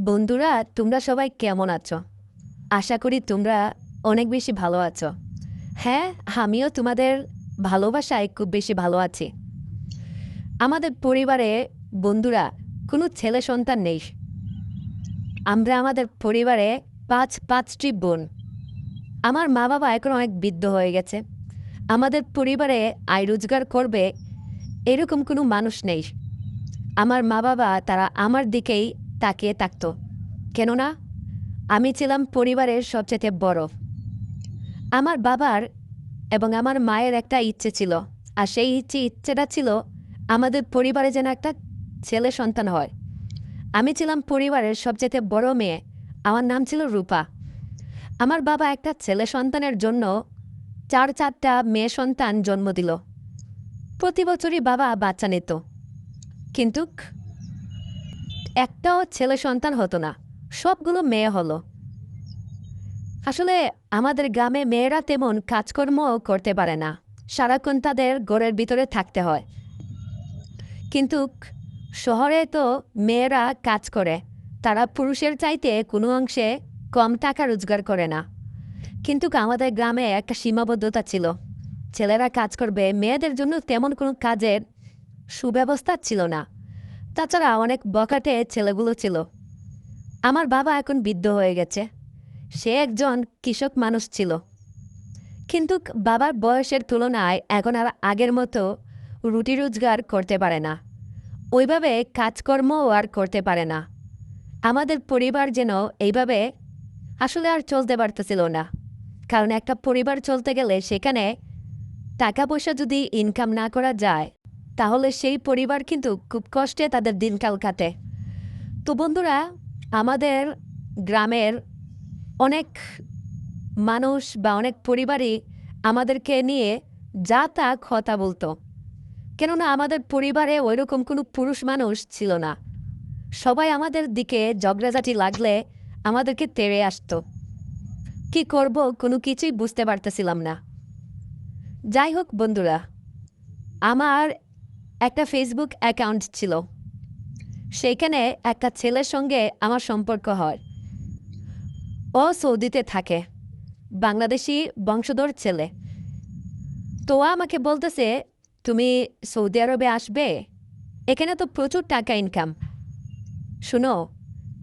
বন্ধুরা, তোমরা সবাই কেমন আছো? আশা করি তোমরা অনেক বেশি ভালো আছো। হ্যাঁ আমিও তোমাদের ভালোবাসায় খুব বেশি ভালো আছি। আমাদের পরিবারে বন্ধুরা, কোনো ছেলে সন্তান নেই। আমরা আমাদের পরিবারে পাঁচ, পাঁচটি বোন। আমার মা বাবা এখন অনেক বৃদ্ধ হয়ে গেছে। আমাদের পরিবারে আয় রোজগার করবে এরকম কোনো মানুষ নেই। আমার মা বাবা, তারা আমার দিকেই তাকিয়ে থাকতো। কেননা, আমি ছিলাম পরিবারের সবচেয়ে বড়। আমার বাবার এবং আমার মায়ের একটা ইচ্ছে ছিল, আর সেই ইচ্ছে ইচ্ছেটা ছিল আমাদের পরিবারে যেন একটা ছেলে সন্তান হয়। আমি ছিলাম পরিবারের সবচেয়ে বড় মেয়ে। আমার নাম ছিল রূপা। আমার বাবা একটা ছেলে সন্তানের জন্য চার চারটা মেয়ে সন্তান জন্ম দিল। প্রতি বছরই বাবা বাচ্চা নিত। কিন্তু একটাও ছেলে সন্তান হতো না। সবগুলো মেয়ে হলো। আসলে আমাদের গ্রামে মেয়েরা তেমন কাজকর্ম করতে পারে না। সারাক্ষণ তাদের ঘরের ভিতরে থাকতে হয়। কিন্তু শহরে তো মেয়েরা কাজ করে। তারা পুরুষের চাইতে কোনো অংশে কম টাকা রোজগার করে না। কিন্তু আমাদের গ্রামে একটা সীমাবদ্ধতা ছিল। ছেলেরা কাজ করবে, মেয়েদের জন্য তেমন কোনো কাজের সুব্যবস্থা ছিল না। তাছাড়া অনেক বকাটে ছেলেগুলো ছিল। আমার বাবা এখন বৃদ্ধ হয়ে গেছে। সে একজন কৃষক মানুষ ছিল। কিন্তু বাবার বয়সের তুলনায় এখন আর আগের মতো রুটি রোজগার করতে পারে না। ওইভাবে কাজকর্মও আর করতে পারে না। আমাদের পরিবার যেন এইভাবে আসলে আর চলতে পারতেছিল না। কারণ একটা পরিবার চলতে গেলে সেখানে টাকা পয়সা যদি ইনকাম না করা যায় তাহলে সেই পরিবার কিন্তু খুব কষ্টে তাদের দিনকাল কাটে। তো বন্ধুরা, আমাদের গ্রামের অনেক মানুষ বা অনেক পরিবারই আমাদেরকে নিয়ে যা তা কথা বলতো। কেননা আমাদের পরিবারে ওইরকম কোনো পুরুষ মানুষ ছিল না। সবাই আমাদের দিকে ঝগড়াঝাটি লাগলে আমাদেরকে তেড়ে আসতো। কি করব কোনো কিছুই বুঝতে পারতেছিলাম না। যাই হোক বন্ধুরা, আমার একটা ফেসবুক অ্যাকাউন্ট ছিল। সেইখানে একটা ছেলের সঙ্গে আমার সম্পর্ক হয়। ও সৌদিতে থাকে। বাংলাদেশি বংশধর ছেলে। তো আমাকে বলতেছে, তুমি সৌদি আরবে আসবে? এখানে তো প্রচুর টাকা ইনকাম শুনো,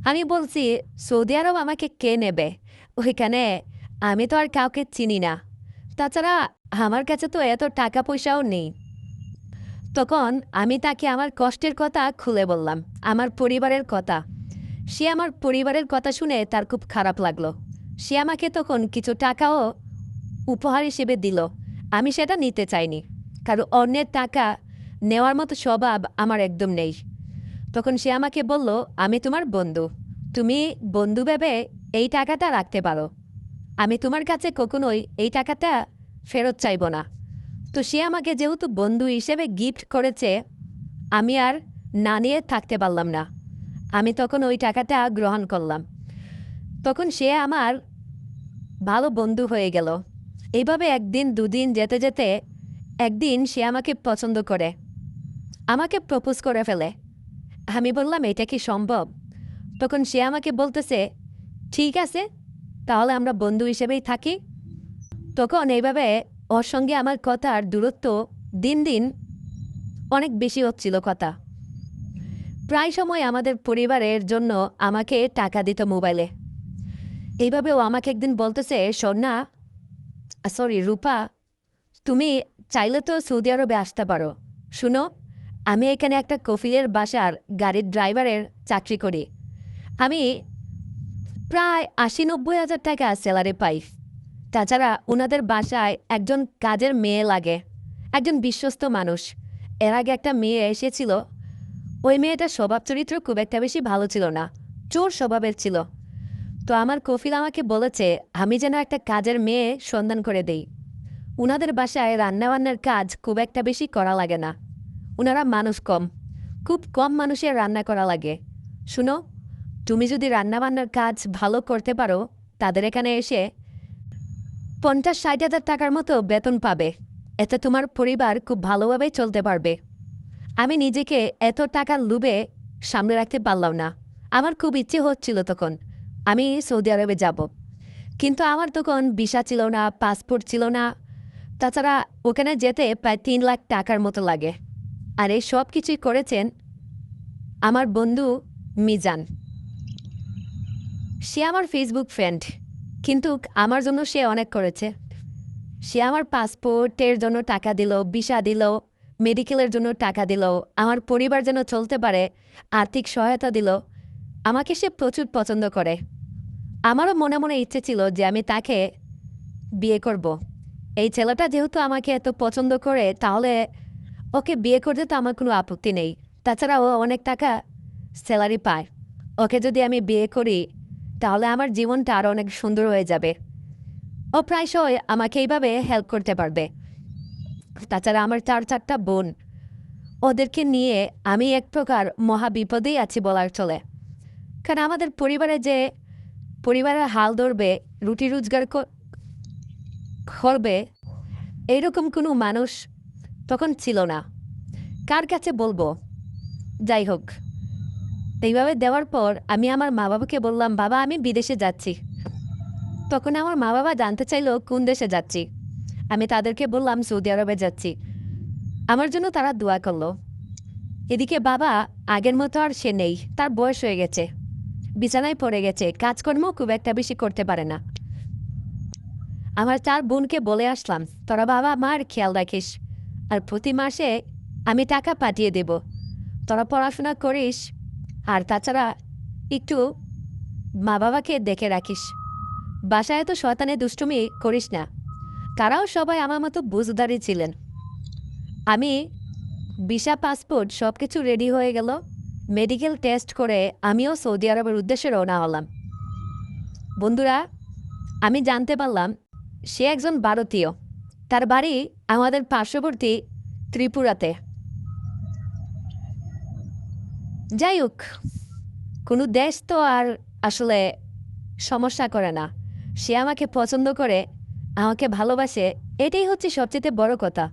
আমি বলছি, সৌদি আরব আমাকে কে নেবে? ওইখানে আমি তো আর কাউকে চিনি না। তাছাড়া আমার কাছে তো এত টাকা পয়সাও নেই। তখন আমি তাকে আমার কষ্টের কথা খুলে বললাম, আমার পরিবারের কথা। সে আমার পরিবারের কথা শুনে তার খুব খারাপ লাগল। সে আমাকে তখন কিছু টাকাও উপহার হিসেবে দিল। আমি সেটা নিতে চাইনি, কারণ অন্যের টাকা নেওয়ার মতো স্বভাব আমার একদম নেই। তখন সে আমাকে বলল, আমি তোমার বন্ধু। তুমি বন্ধু ভেবে এই টাকাটা রাখতে পারো। আমি তোমার কাছে কখনোই এই টাকাটা ফেরত চাইব না। তো সে আমাকে যেহেতু বন্ধু হিসেবে গিফট করেছে, আমি আর না নিয়ে থাকতে পারলাম না। আমি তখন ওই টাকাটা গ্রহণ করলাম। তখন সে আমার ভালো বন্ধু হয়ে গেল। এইভাবে একদিন, দুদিন যেতে যেতে একদিন সে আমাকে পছন্দ করে। আমাকে প্রপোজ করে ফেলে। আমি বললাম, এটা কি সম্ভব? তখন সে আমাকে বলতেছে, ঠিক আছে, তাহলে আমরা বন্ধু হিসেবেই থাকি। তখন এইভাবে ওর সঙ্গে আমার কথার দূরত্ব দিন দিন অনেক বেশি হচ্ছিল কথা। প্রায় সময় আমাদের পরিবারের জন্য আমাকে টাকা দিত মোবাইলে। এইভাবে ও আমাকে একদিন বলতেছে, সন্না সরি রূপা, তুমি চাইলে তো সৌদি আরবে আসতে পারো। শুনো, আমি এখানে একটা কফিলের বাসার গাড়ির ড্রাইভারের চাকরি করি। আমি প্রায় আশি নব্বই হাজার টাকা স্যালারি পাই। তাছাড়া ওনাদের বাসায় একজন কাজের মেয়ে লাগে, একজন বিশ্বস্ত মানুষ। এর আগে একটা মেয়ে এসেছিল, ওই মেয়েটার স্বভাব চরিত্র খুব একটা বেশি ভালো ছিল না, চোর স্বভাবের ছিল। তো আমার কফিল আমাকে বলেছে, আমি যেন একটা কাজের মেয়ে সন্ধান করে দেই। উনাদের বাসায় রান্নাবান্নার কাজ খুব একটা বেশি করা লাগে না। ওনারা মানুষ কম, খুব কম মানুষের রান্না করা লাগে। শুনো, তুমি যদি রান্নাবান্নার কাজ ভালো করতে পারো, তাদের এখানে এসে পঞ্চাশ ষাট হাজার টাকার মতো বেতন পাবে। এতে তোমার পরিবার খুব ভালোভাবে চলতে পারবে। আমি নিজেকে এত টাকার লুবে সামনে রাখতে পারলাম না। আমার খুব ইচ্ছে হচ্ছিল তখন। আমি সৌদি আরবে যাব। কিন্তু আমার তখন ভিসা ছিল না, পাসপোর্ট ছিল না। তাছাড়া ওখানে যেতে প্রায় তিন লাখ টাকার মতো লাগে। আর এই সব কিছুই করেছেন আমার বন্ধু মিজান। সে আমার ফেসবুক ফ্রেন্ড কিন্তু আমার জন্য সে অনেক করেছে। সে আমার পাসপোর্টের জন্য টাকা দিল, ভিসা দিল, মেডিকেলের জন্য টাকা দিল, আমার পরিবার যেন চলতে পারে, আর্থিক সহায়তা দিল। আমাকে সে প্রচুর পছন্দ করে। আমারও মনে মনে ইচ্ছে ছিল যে আমি তাকে বিয়ে করব। এই ছেলেটা যেহেতু আমাকে এত পছন্দ করে, তাহলে ওকে বিয়ে করতে তো আমার কোনো আপত্তি নেই। তাছাড়া ও অনেক টাকা স্যালারি পায়। ওকে যদি আমি বিয়ে করি তাহলে আমার জীবনটা আরও অনেক সুন্দর হয়ে যাবে। ও প্রায়শই আমাকে এইভাবে হেল্প করতে পারবে। তাছাড়া আমার চার চারটা বোন। ওদেরকে নিয়ে আমি এক প্রকার মহা বিপদেই আছি বলার চলে। কারণ আমাদের পরিবারে যে পরিবারের হাল ধরবে, রুটি রোজগার করবে, এইরকম কোনো মানুষ তখন ছিল না। কার কাছে বলব? যাই হোক। এইভাবে দেওয়ার পর আমি আমার মা বাবাকে বললাম, বাবা, আমি বিদেশে যাচ্ছি। তখন আমার মা বাবা জানতে চাইলো, কোন দেশে যাচ্ছি? আমি তাদেরকে বললাম, সৌদি আরবে যাচ্ছি। আমার জন্য তারা দোয়া করল। এদিকে বাবা, আগের মতো আর সে নেই, তার বয়স হয়ে গেছে। বিছানায় পড়ে গেছে, কাজকর্ম খুব একটা বেশি করতে পারে না। আমার চার বোনকে বলে আসলাম, তোরা বাবা, মার খেয়াল রাখিস, আর প্রতি মাসে আমি টাকা পাঠিয়ে দেব। তোরা পড়াশোনা করিস আর তাছাড়া একটু মা বাবাকে দেখে রাখিস। বাসায় তো শয়তানে দুষ্টুমি করিস না। তারাও সবাই আমার মতো বুঝদারি ছিলেন। আমি ভিসা পাসপোর্ট সব কিছু রেডি হয়ে গেল। মেডিকেল টেস্ট করে আমিও সৌদি আরবের উদ্দেশ্যে রওনা হলাম। বন্ধুরা, আমি জানতে পারলাম, সে একজন ভারতীয়। তার বাড়ি আমাদের পার্শ্ববর্তী ত্রিপুরাতে। যাই হোক কোনো দেশ তো আর আসলে সমস্যা করে না। সে আমাকে পছন্দ করে, আমাকে ভালোবাসে, এটাই হচ্ছে সবচেয়ে বড় কথা।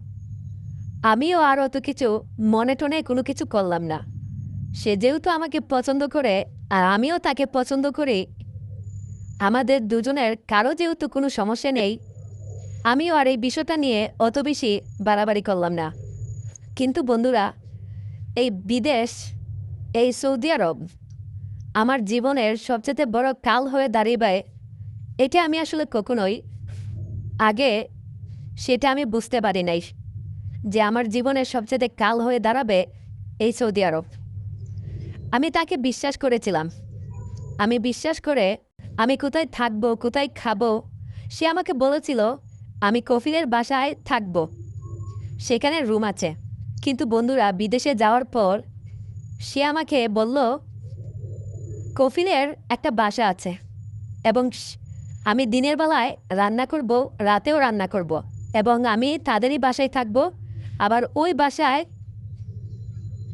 আমিও আর অত কিছু মনে টনে কোনো কিছু করলাম না। সে যেহেতু আমাকে পছন্দ করে, আর আমিও তাকে পছন্দ করি, আমাদের দুজনের কারও যেহেতু কোনো সমস্যা নেই, আমিও আর এই বিষয়টা নিয়ে অত বেশি বাড়াবাড়ি করলাম না। কিন্তু বন্ধুরা, এই বিদেশ এই সৌদি আরব, আমার জীবনের সবচেয়ে বড় কাল হয়ে দাঁড়িয়ে, এটা আমি আসলে কখনোই আগে সেটা আমি বুঝতে পারি নাই যে আমার জীবনের সবচেয়ে কাল হয়ে দাঁড়াবে এই সৌদি আরব। আমি তাকে বিশ্বাস করেছিলাম। আমি বিশ্বাস করে আমি কোথায় থাকব, কোথায় খাব, সে আমাকে বলেছিল, আমি কফিলের বাসায় থাকব। সেখানে রুম আছে। কিন্তু বন্ধুরা, বিদেশে যাওয়ার পর সে আমাকে বলল, কফিলের একটা বাসা আছে এবং আমি দিনের বেলায় রান্না করব, রাতেও রান্না করব এবং আমি তাদেরই বাসায় থাকব। আবার ওই বাসায়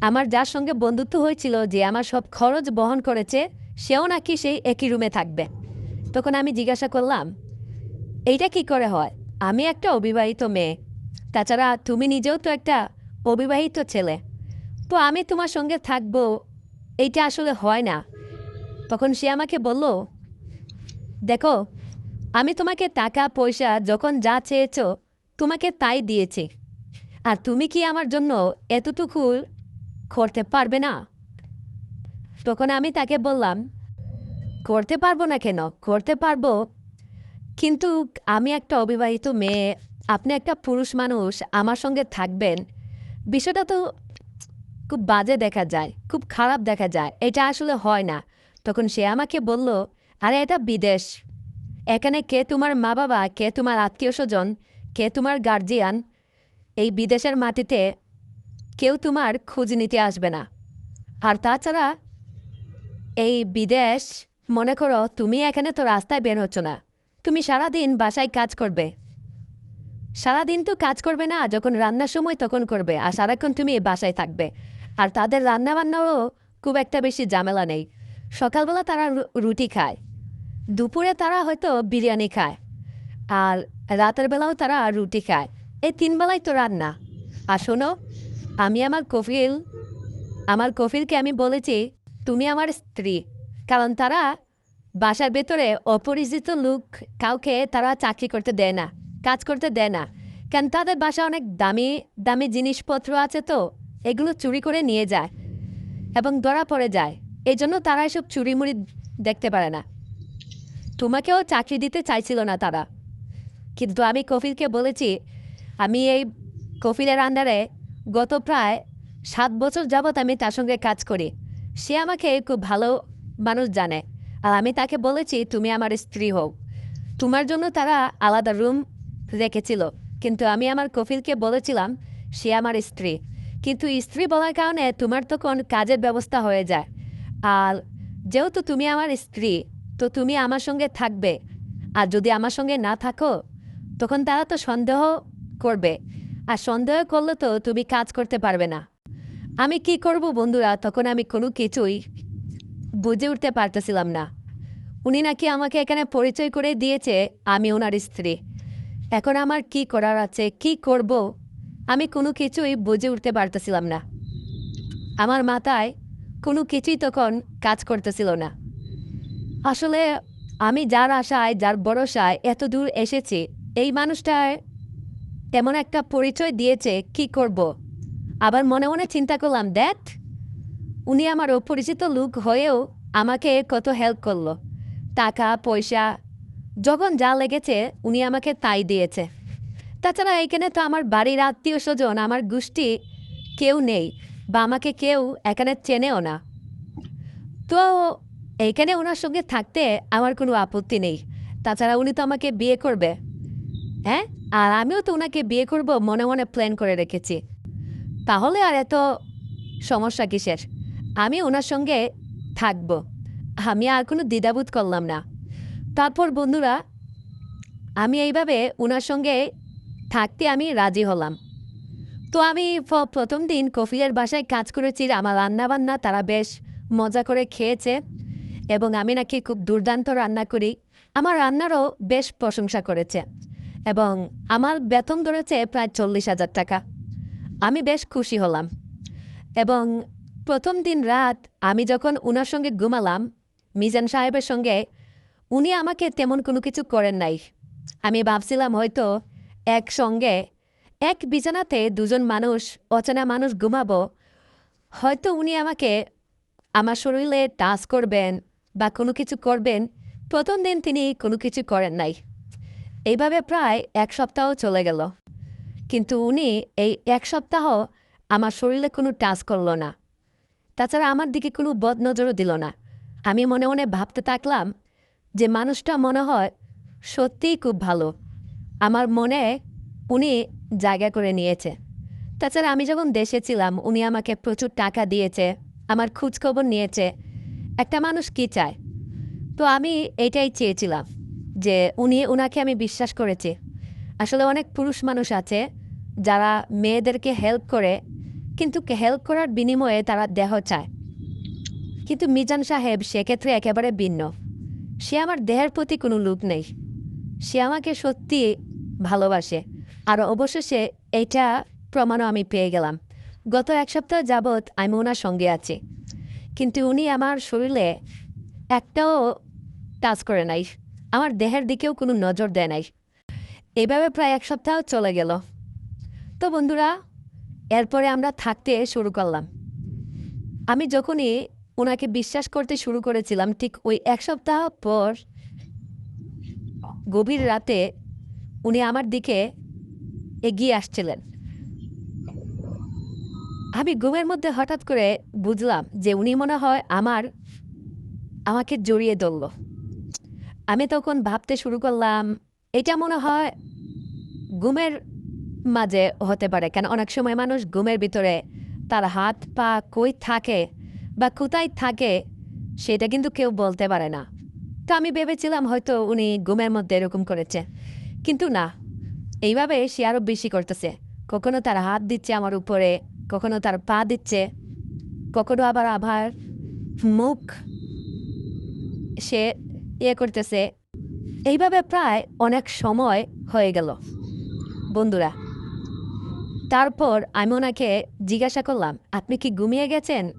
আমার যার সঙ্গে বন্ধুত্ব হয়েছিল যে আমার সব খরচ বহন করেছে, সেও নাকি সেই একই রুমে থাকবে। তখন আমি জিজ্ঞাসা করলাম, এইটা কি করে হয়? আমি একটা অবিবাহিত মেয়ে। তাছাড়া তুমি নিজেও তো একটা অবিবাহিত ছেলে। তো আমি তোমার সঙ্গে থাকব। এইটা আসলে হয় না। তখন সে আমাকে বলল, দেখো, আমি তোমাকে টাকা, পয়সা যখন যা চেয়েছ, তোমাকে তাই দিয়েছি। আর তুমি কি আমার জন্য এতটুকু করতে পারবে না? তখন আমি তাকে বললাম, করতে পারব না কেন? করতে পারব। কিন্তু আমি একটা অবিবাহিত মেয়ে, আপনি একটা পুরুষ মানুষ, আমার সঙ্গে থাকবেন। বিষয়টা তো খুব বাজে দেখা যায়, খুব খারাপ দেখা যায়। এটা আসলে হয় না। তখন সে আমাকে বলল, আরে, এটা বিদেশ। এখানে কে তোমার মা বাবা কে তোমার আত্মীয় স্বজন, কে তোমার গার্জিয়ান এই বিদেশের মাটিতে কেউ তোমার খোঁজ নিতে আসবে না। আর তাছাড়া এই বিদেশ, মনে করো, তুমি এখানে তো রাস্তায় বের হচ্ছ না। তুমি সারাদিন বাসায় কাজ করবে। সারাদিন তো কাজ করবে না, যখন রান্নার সময় তখন করবে, আর সারাক্ষণ তুমি বাসায় থাকবে। আর তাদের রান্না বান্নারও খুব একটা বেশি ঝামেলা নেই। সকালবেলা তারা রুটি খায়। দুপুরে তারা হয়তো বিরিয়ানি খায়। আর রাতের বেলাও তারা রুটি খায়। এই তিন বেলায় তো রান্না। আর শোনো, আমি আমার কফিল, আমার কফিলকে আমি বলেছি, তুমি আমার স্ত্রী। কারণ তারা বাসার ভেতরে অপরিচিত লোক কাউকে তারা চাকরি করতে দেয় না, কাজ করতে দেয় না। কারণ তাদের বাসা অনেক দামি দামি জিনিসপত্র আছে তো। এগুলো চুরি করে নিয়ে যায় এবং ধরা পড়ে যায়। এই জন্য তারা এসব চুরিমুড়ি দেখতে পারে না। তোমাকেও চাকরি দিতে চাইছিল না তারা। কিন্তু আমি কফিলকে বলেছি, আমি এই কফিলের আন্ডারে গত প্রায় সাত বছর যাবৎ আমি তার সঙ্গে কাজ করি। সে আমাকে খুব ভালো মানুষ জানে আর আমি তাকে বলেছি, তুমি আমার স্ত্রী হও। তোমার জন্য তারা আলাদা রুম রেখেছিল, কিন্তু আমি আমার কফিলকে বলেছিলাম, সে আমার স্ত্রী। কিন্তু স্ত্রী বলার কারণে তোমার তখন কাজের ব্যবস্থা হয়ে যায়। আর যেহেতু তুমি আমার স্ত্রী, তো তুমি আমার সঙ্গে থাকবে। আর যদি আমার সঙ্গে না থাকো, তখন তারা তো সন্দেহ করবে। আর সন্দেহ করলে তো তুমি কাজ করতে পারবে না। আমি কি করব বন্ধুরা? তখন আমি কোনো কিছুই বুঝে উঠতে পারতেছিলাম না। উনি নাকি আমাকে এখানে পরিচয় করে দিয়েছে, আমি ওনার স্ত্রী। এখন আমার কি করার আছে? কি করব? আমি কোনো কিছুই বুঝে উঠতে পারতেছিলাম না। আমার মাথায় কোনো কিছুই তখন কাজ করতেছিল না। আসলে আমি যার আশায়, যার ভরসায় এত দূর এসেছি, এই মানুষটায় তেমন একটা পরিচয় দিয়েছে, কি করব। আবার মনে মনে চিন্তা করলাম দ্যাট উনি আমার অপরিচিত লোক হয়েও আমাকে কত হেল্প করল। টাকা, পয়সা, যখন যা লেগেছে, উনি আমাকে তাই দিয়েছে। তাছাড়া এখানে তো আমার বাড়ির আত্মীয় স্বজন, আমার গোষ্ঠী কেউ নেই বা আমাকে কেউ এখানে চেনেও না। তো এইখানে ওনার সঙ্গে থাকতে আমার কোনো আপত্তি নেই। তাছাড়া উনি তো আমাকে বিয়ে করবে। হ্যাঁ? আর আমিও তো ওনাকে বিয়ে করব মনে মনে প্ল্যান করে রেখেছি। তাহলে আর এত সমস্যা কিসের? আমি ওনার সঙ্গে থাকব। আমি আর কোনো দ্বিধাবোধ করলাম না। তারপর বন্ধুরা, আমি এইভাবে ওনার সঙ্গে থাকতে আমি রাজি হলাম। তো আমি প্রথম দিন কফিলের বাসায় কাজ করেছি, আমার রান্নাবান্না তারা বেশ মজা করে খেয়েছে এবং আমি নাকি খুব দুর্দান্ত রান্না করি। আমার রান্নারও বেশ প্রশংসা করেছে এবং আমার বেতন ধরেছে প্রায় চল্লিশ হাজার টাকা। আমি বেশ খুশি হলাম এবং প্রথম দিন রাত আমি যখন উনার সঙ্গে ঘুমালাম, মিজান সাহেবের সঙ্গে, উনি আমাকে তেমন কোনো কিছু করেন নাই। আমি ভাবছিলাম হয়তো একসঙ্গে, এক বিছানাতে দুজন মানুষ, অচেনা মানুষ ঘুমাবো। হয়তো উনি আমাকে আমার শরীরে টাচ করবেন বা কোনো কিছু করবেন। প্রথম দিন তিনি কোনো কিছু করেন নাই। এইভাবে প্রায় এক সপ্তাহ চলে গেল। কিন্তু উনি এই এক সপ্তাহ আমার শরীরে কোনো টাচ করল না। তাছাড়া আমার দিকে কোনো বদনজরও দিল না। আমি মনে মনে ভাবতে থাকলাম যে মানুষটা মনে হয় সত্যিই খুব ভালো। আমার মনে উনি জায়গা করে নিয়েছে। তাছাড়া আমি যখন দেশে ছিলাম, উনি আমাকে প্রচুর টাকা দিয়েছে, আমার খোঁজখবর নিয়েছে। একটা মানুষ কি চায়? তো আমি এটাই চেয়েছিলাম যে উনি ওনাকে আমি বিশ্বাস করেছি। আসলে অনেক পুরুষ মানুষ আছে যারা মেয়েদেরকে হেল্প করে, কিন্তু হেল্প করার বিনিময়ে তারা দেহ চায়। কিন্তু মিজান সাহেব সেক্ষেত্রে একেবারে ভিন্ন। সে আমার দেহের প্রতি কোনো লোক নেই। সে আমাকে সত্যি ভালোবাসে। আর অবশেষে এটা প্রমাণও আমি পেয়ে গেলাম। গত এক সপ্তাহ যাবৎ আমি ওনার সঙ্গে আছি। কিন্তু উনি আমার শরীরে একটাও টাচ করে নাই। আমার দেহের দিকেও কোনো নজর দেয় নাই। এভাবে প্রায় এক সপ্তাহ চলে গেল। তো বন্ধুরা, এরপরে আমরা থাকতে শুরু করলাম। আমি যখনই ওনাকে বিশ্বাস করতে শুরু করেছিলাম, ঠিক ওই এক সপ্তাহ পর গভীর রাতে উনি আমার দিকে এগিয়ে আসছিলেন। আমি ঘুমের মধ্যে হঠাৎ করে বুঝলাম যে উনি মনে হয় আমার, আমাকে জড়িয়ে ধরল। আমি তখন ভাবতে শুরু করলাম, এটা মনে হয় ঘুমের মাঝে হতে পারে, কেন অনেক সময় মানুষ ঘুমের ভিতরে তার হাত পা কই থাকে বা কোথায় থাকে সেটা কিন্তু কেউ বলতে পারে না। তো আমি ভেবেছিলাম হয়তো উনি ঘুমের মধ্যে এরকম করেছে। কিন্তু না, এইভাবে সে আরও বেশি করতেছে। কখনো তার হাত দিচ্ছে আমার উপরে, কখনো তার পা দিচ্ছে, কখনো আবার আবার মুখ সে ইয়ে করতেছে। এইভাবে প্রায় অনেক সময় হয়ে গেল। বন্ধুরা, তারপর আমি ওনাকে জিজ্ঞাসা করলাম, আপনি কি ঘুমিয়ে গেছেন?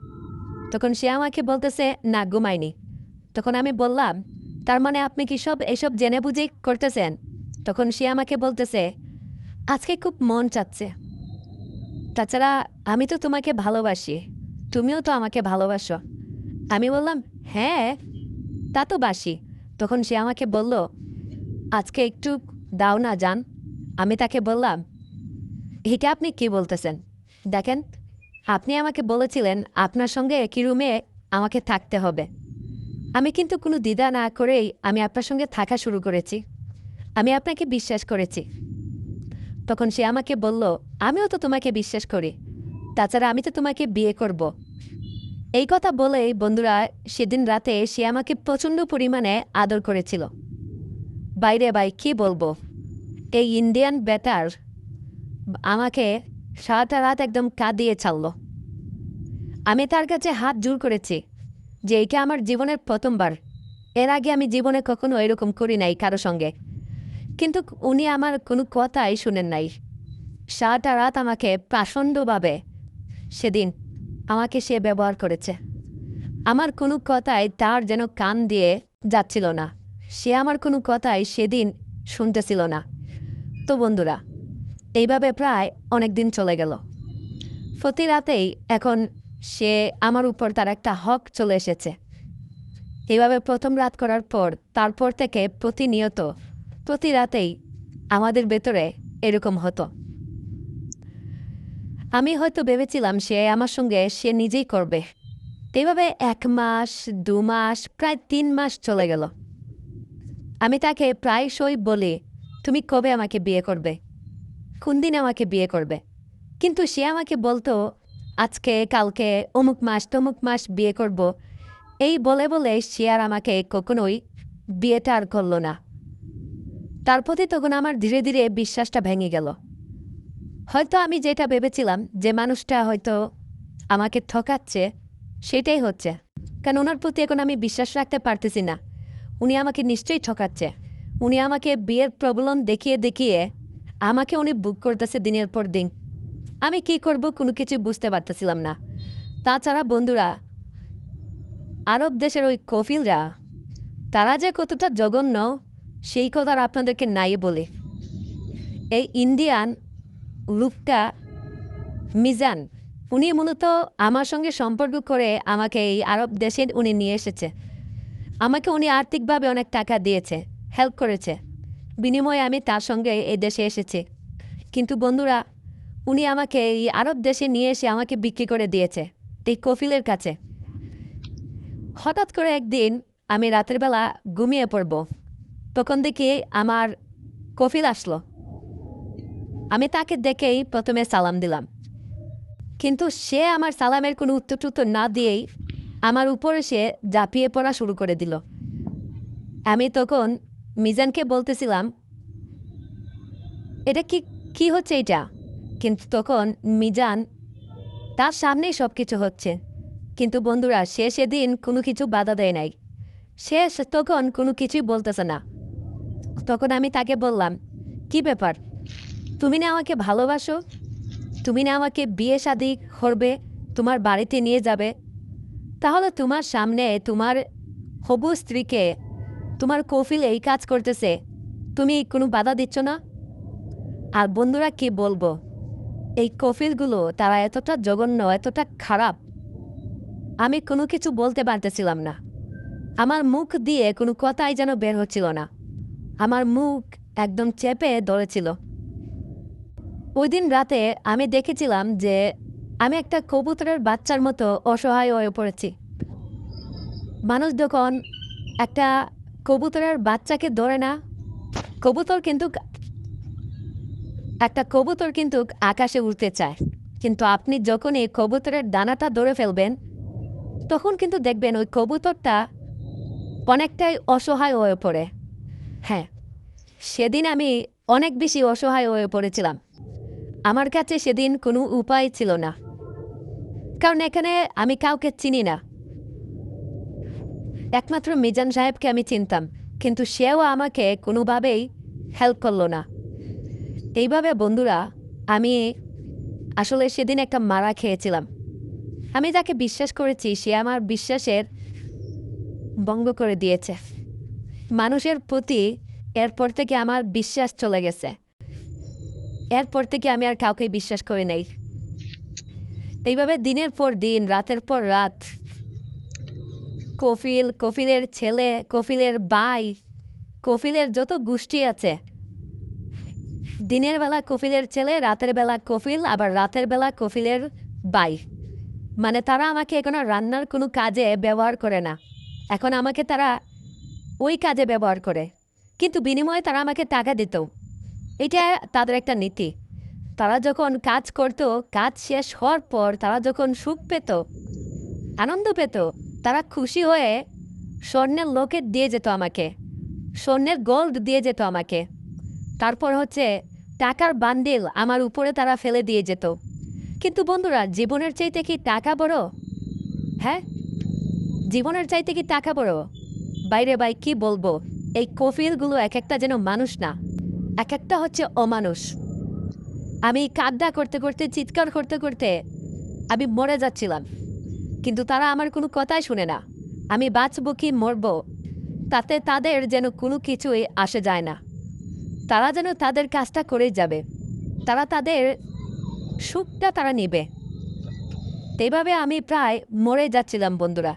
তখন সে আমাকে বলতেছে, না ঘুমায়নি তখন আমি বললাম তার মানে আপনি কি সব এসব জেনে বুঝে করতেছেন? তখন সে আমাকে বলতেছে, আজকে খুব মন চাচ্ছে। তাছাড়া আমি তো তোমাকে ভালোবাসি। তুমিও তো আমাকে ভালোবাসো। আমি বললাম হ্যাঁ তা তো বাসি। তখন সে আমাকে বলল, আজকে একটু দাও না, যান। আমি তাকে বললাম, এটা আপনি কি বলতেছেন? দেখেন, আপনি আমাকে বলেছিলেন আপনার সঙ্গে একই রুমে আমাকে থাকতে হবে। আমি কিন্তু কোনো দ্বিধা না করেই আমি আপনার সঙ্গে থাকা শুরু করেছি। আমি আপনাকে বিশ্বাস করেছি। তখন সে আমাকে বলল, আমিও তো তোমাকে বিশ্বাস করি। তাছাড়া আমি তো তোমাকে বিয়ে করব। এই কথা বলেই বন্ধুরা, সেদিন রাতে সে আমাকে প্রচণ্ড পরিমাণে আদর করেছিল। বাইরে ভাই, কি বলব? এই ইন্ডিয়ান বেটার আমাকে সারাটা রাত একদম কাঁদিয়ে ছাড়ল। আমি তার কাছে হাত জোর করেছি। যে এটা আমার জীবনের প্রথমবার। এর আগে আমি জীবনে কখনো এরকম করি নাই কারও সঙ্গে। কিন্তু উনি আমার কোনো কথাই শুনেন নাই। সারাটা রাত আমাকে প্রাসণ্ডভাবে সেদিন আমাকে সে ব্যবহার করেছে। আমার কোনো কথায় তার যেন কান দিয়ে যাচ্ছিল না। সে আমার কোনো কথাই সেদিন শুনতেছিল না। তো বন্ধুরা, এইভাবে প্রায় অনেক দিন চলে গেল। প্রতি রাতেই এখন সে আমার উপর তার একটা হক চলে এসেছে। এইভাবে প্রথম রাত করার পর, তারপর থেকে প্রতিনিয়ত, প্রতি রাতেই আমাদের ভেতরে এরকম হতো। আমি হয়তো ভেবেছিলাম সে আমার সঙ্গে সে নিজেই করবে। এইভাবে এক মাস, দু মাস, প্রায় তিন মাস চলে গেল। আমি তাকে প্রায়শই বলি, তুমি কবে আমাকে বিয়ে করবে? কোন দিন আমাকে বিয়ে করবে? কিন্তু সে আমাকে বলতো আজকে, কালকে, অমুক মাস, তমুক মাস বিয়ে করব। এই বলে বলে সে আর আমাকে কখনোই বিয়েটা আর করল না। তার প্রতি তখন আমার ধীরে ধীরে বিশ্বাসটা ভেঙে গেল। হয়তো আমি যেটা ভেবেছিলাম যে মানুষটা হয়তো আমাকে ঠকাচ্ছে, সেটাই হচ্ছে। কারণ ওনার প্রতি এখন আমি বিশ্বাস রাখতে পারতেছি না। উনি আমাকে নিশ্চয়ই ঠকাচ্ছে। উনি আমাকে বিয়ের প্রবলন দেখিয়ে দেখিয়ে আমাকে উনি বুক করতেছে দিনের পর দিন। আমি কি করব কোনো কিছু বুঝতে পারতেছিলাম না। তাছাড়া বন্ধুরা, আরব দেশের ওই কফিলরা, তারা যে কতটা জঘন্য, সেই কথা আপনাদেরকে নাই বলে। এই ইন্ডিয়ান লুকটা মিজান, উনি মূলত আমার সঙ্গে সম্পর্ক করে আমাকে এই আরব দেশে উনি নিয়ে এসেছে। আমাকে উনি আর্থিকভাবে অনেক টাকা দিয়েছে হেল্প করেছে। বিনিময়ে আমি তার সঙ্গে এই দেশে এসেছি। কিন্তু বন্ধুরা উনি আমাকে এই আরব দেশে নিয়ে এসে আমাকে বিক্রি করে দিয়েছে এই কফিলের কাছে। হঠাৎ করে একদিন আমি রাতের বেলা ঘুমিয়ে পড়ব, তখন দেখি আমার কফিল আসলো। আমি তাকে দেখেই প্রথমে সালাম দিলাম। কিন্তু সে আমার সালামের কোনো উত্তর টুত্তর না দিয়েই আমার উপরে সে জাপিয়ে পড়া শুরু করে দিল। আমি তখন মিজানকে বলতেছিলাম, এটা কি কি হচ্ছে এটা? কিন্তু তখন মিজান তার সামনেই সব কিছু হচ্ছে। কিন্তু বন্ধুরা, সে সেদিন কোনো কিছু বাধা দেয় নাই। সে তখন কোনো কিছুই বলতেছে না। তখন আমি তাকে বললাম, কি ব্যাপার? তুমি না আমাকে ভালোবাসো? তুমি না আমাকে বিয়ে শাদি করবে? তোমার বাড়িতে নিয়ে যাবে? তাহলে তোমার সামনে তোমার হবু স্ত্রীকে, তোমার কফিল এই কাজ করতেছে। তুমি কোনো বাধা দিচ্ছ না? আর বন্ধুরা কি বলব? এই কফিলগুলো তারা এতটা জঘন্য, এতটা খারাপ। আমি কোনো কিছু বলতে পারতেছিলাম না। আমার মুখ দিয়ে কোনো কথাই যেন বের হচ্ছিল না। আমার মুখ একদম চেপে ধরেছিল। ওই দিন রাতে আমি দেখেছিলাম যে আমি একটা কবুতরের বাচ্চার মতো অসহায় হয়ে পড়েছি। মানুষ যখন একটা কবুতরের বাচ্চাকে ধরে না, কবুতর কিন্তু একটা কবুতর কিন্তু আকাশে উড়তে চায়। কিন্তু আপনি যখন এই কবুতরের দানাটা ধরে ফেলবেন, তখন কিন্তু দেখবেন ওই কবুতরটা অনেকটাই অসহায় হয়ে পড়ে। হ্যাঁ সেদিন আমি অনেক বেশি অসহায় হয়ে পড়েছিলাম। আমার কাছে সেদিন কোনো উপায় ছিল না। কারণ এখানে আমি কাউকে চিনি না। একমাত্র মিজান সাহেবকে আমি চিনতাম, কিন্তু সেও আমাকে কোনোভাবেই হেল্প করল না। এইভাবে বন্ধুরা, আমি আসলে সেদিন একটা মারা খেয়েছিলাম। আমি যাকে বিশ্বাস করেছি, সে আমার বিশ্বাসের বঙ্গ করে দিয়েছে। মানুষের প্রতি এরপর থেকে আমার বিশ্বাস চলে গেছে। এরপর থেকে আমি আর কাউকে বিশ্বাস করে নেই। এইভাবে দিনের পর দিন, রাতের পর রাত, কফিল, কফিলের ছেলে, কফিলের বাই কফিলের যত গোষ্ঠী আছে দিনের বেলা কফিলের ছেলে, রাতের বেলা কফিল, আবার রাতের বেলা কফিলের বাই। মানে তারা আমাকে এখন রান্নার কোনো কাজে ব্যবহার করে না। এখন আমাকে তারা ওই কাজে ব্যবহার করে। কিন্তু বিনিময়ে তারা আমাকে টাকা দিত। এটা তাদের একটা নীতি। তারা যখন কাজ করত, কাজ শেষ হওয়ার পর তারা যখন সুখ পেত, আনন্দ পেত, তারা খুশি হয়ে স্বর্ণের লোকের দিয়ে যেত আমাকে। স্বর্ণের গোল্ড দিয়ে যেত আমাকে। তারপর হচ্ছে, টাকার বান্ডিল আমার উপরে তারা ফেলে দিয়ে যেত। কিন্তু বন্ধুরা, জীবনের চাইতে কি টাকা বড়? হ্যাঁ? জীবনের চাইতে কি টাকা বড়? বাইরে বাই কি বলব? এই কফিলগুলো এক একটা যেন মানুষ না এক একটা হচ্ছে অমানুষ। আমি কাদ্দা করতে করতে, চিৎকার করতে করতে আমি মরে যাচ্ছিলাম। কিন্তু তারা আমার কোনো কথাই শুনে না। আমি বাঁচব কি মরব? তাতে তাদের যেন কোনো কিছুই আসে যায় না। তারা যেন তাদের কাজটা করেই যাবে। তারা তাদের সুখটা তারা নেবে। এইভাবে আমি প্রায় মরে যাচ্ছিলাম, বন্ধুরা।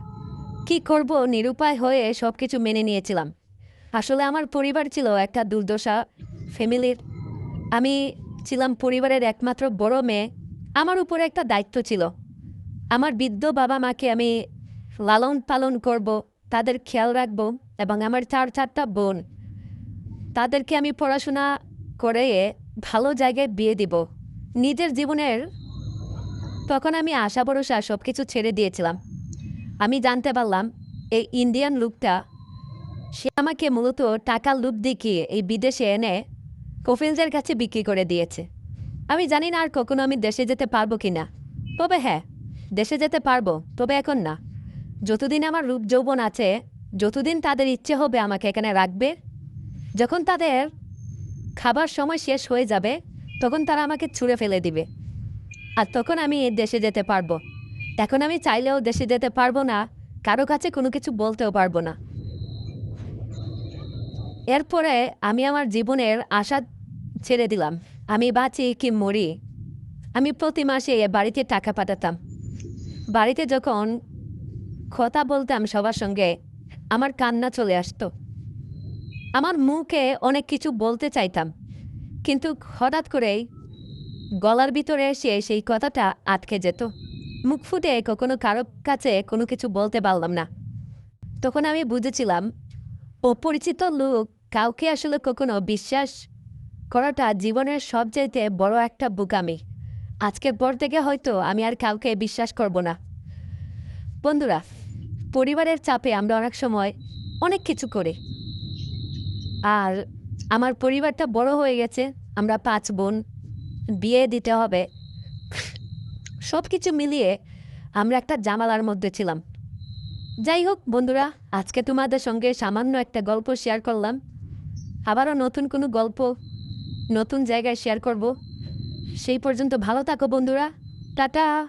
কি করব, নিরুপায় হয়ে সব কিছু মেনে নিয়েছিলাম। আসলে আমার পরিবার ছিল একটা দুর্দশা ফ্যামিলির। আমি ছিলাম পরিবারের একমাত্র বড় মেয়ে। আমার উপরে একটা দায়িত্ব ছিল। আমার বৃদ্ধ বাবা মাকে আমি লালন পালন করব, তাদের খেয়াল রাখব এবং আমার চার চারটা বোন তাদেরকে আমি পড়াশোনা করে ভালো জায়গায় বিয়ে দিব। নিজের জীবনের তখন আমি আশা ভরসা সব কিছু ছেড়ে দিয়েছিলাম। আমি জানতে পারলাম, এই ইন্ডিয়ান লুকটা সে আমাকে মূলত টাকার লুপ দেখিয়ে এই বিদেশে এনে কফিলদের কাছে বিক্রি করে দিয়েছে। আমি জানি না আর কখনো আমি দেশে যেতে পারব কি না তবে হ্যাঁ দেশে যেতে পারব, তবে এখন না। যতদিন আমার রূপ যৌবন আছে, যতদিন তাদের ইচ্ছে হবে আমাকে এখানে রাখবে যখন তাদের খাবার সময় শেষ হয়ে যাবে, তখন তারা আমাকে ছুঁড়ে ফেলে দিবে। আর তখন আমি দেশে যেতে পারব। এখন আমি চাইলেও দেশে যেতে পারব না, কারও কাছে কোনো কিছু বলতেও পারব না। এরপরে আমি আমার জীবনের আশা ছেড়ে দিলাম। আমি বাঁচি কি মরি, আমি প্রতি মাসে বাড়িতে টাকা পাঠাতাম। বাড়িতে যখন কথা বলতাম, সবার সঙ্গে আমার কান্না চলে আসতো। আমার মুখে অনেক কিছু বলতে চাইতাম, কিন্তু হঠাৎ করেই গলার ভিতরে এসে সেই কথাটা আটকে যেত। মুখ ফুটে কখনো কারও কাছে কোনো কিছু বলতে পারলাম না। তখন আমি বুঝেছিলাম, অপরিচিত লোক কাউকে আসলে কখনো বিশ্বাস করাটা জীবনের সবচাইতে বড় একটা বোকামি। আজকের পর থেকে হয়তো আমি আর কাউকে বিশ্বাস করব না। বন্ধুরা, পরিবারের চাপে আমরা অনেক সময় অনেক কিছু করি। আর আমার পরিবারটা বড় হয়ে গেছে, আমরা পাঁচ বোন, বিয়ে দিতে হবে। সব কিছু মিলিয়ে আমরা একটা জামালার মধ্যে ছিলাম। যাই হোক বন্ধুরা, আজকে তোমাদের সঙ্গে সামান্য একটা গল্প শেয়ার করলাম। আবারও নতুন কোনো গল্প, নতুন জায়গায় শেয়ার করব। সেই পর্যন্ত ভালো থাকো বন্ধুরা। টাটা!